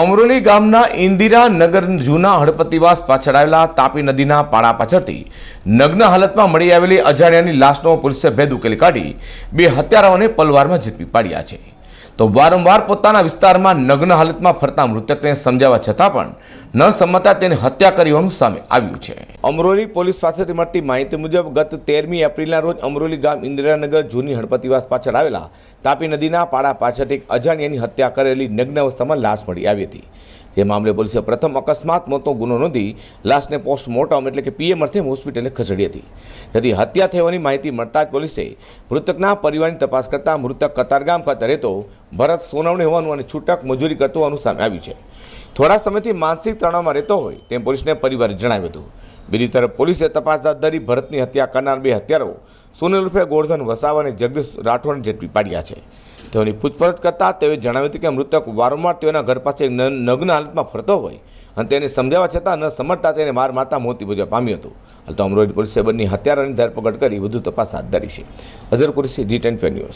અમરોલી ગામના ઇન્દિરા નગર જૂના હળપતિવાસ પાછળ આવેલા તાપી નદીના પાડા પાછળથી નગ્ન હાલતમાં મળી આવેલી અજાણ્યાની લાશનો પોલીસે ભેદ ઉકેલી કાઢી બે હત્યારાઓને પલવારમાં ઝડપી પાડ્યા છે. તો વારંવાર પોતાના વિસ્તારમાં નગ્ન હાલતમાં ફરતા મૃતકને સમજાવવા છતાં પણ ન સંમતા તેને હત્યા કરી હોવાનું સામે આવ્યું છે. અમરોલી પોલીસ પાસેથી મળતી માહિતી મુજબ ગત તેરમી એપ્રિલના રોજ અમરોલી ગામ ઇન્દિરાનગર જૂની હડપતિવાસ પાછળ આવેલા તાપી નદીના પાડા પાછળથી એક અજાણ્યાની હત્યા કરેલી નગ્ન અવસ્થામાં લાશ મળી આવી હતી. જે મામલે પોલીસે પ્રથમ અકસ્માત મોતનો ગુનો નોંધી લાશને પોસ્ટમોર્ટમ એટલે કે પીએમ અર્થે હોસ્પિટલે ખસેડી હતી. જેથી હત્યા થવાની માહિતી મળતા જ પોલીસે મૃતકના પરિવારની તપાસ કરતા મૃતક કતારગામ ખાતે રહેતો ભરત સોનવણી હોવાનું અને છૂટક મજૂરી કરતો હોવાનું સામે આવ્યું છે. થોડા સમયથી માનસિક તણાવમાં રહેતો હોય તેમ પોલીસને પરિવારે જણાવ્યું હતું. બીજી તરફ પોલીસે તપાસ હાથ ધરી ભરતની હત્યા કરનાર બે હત્યારો સુનિલ ઉર્ફે ગોરધન વસાવા અને જગદીશ રાઠોડને ઝડપી પાડ્યા છે. તેઓની પૂછપરછ કરતાં તેઓએ જણાવ્યું હતું કે મૃતક વારંવાર તેઓના ઘર પાસે નગ્ન હાલતમાં ફરતો હોય અને તેને સમજાવવા છતાં ન સમજતા તેને માર મારતા મોત નિપજવા પામ્યું હતું. હાલ તો અમરોલી પોલીસે બંને હત્યારાની ધરપકડ કરી વધુ તપાસ હાથ ધરી છે. Azhar Kursi G ten news.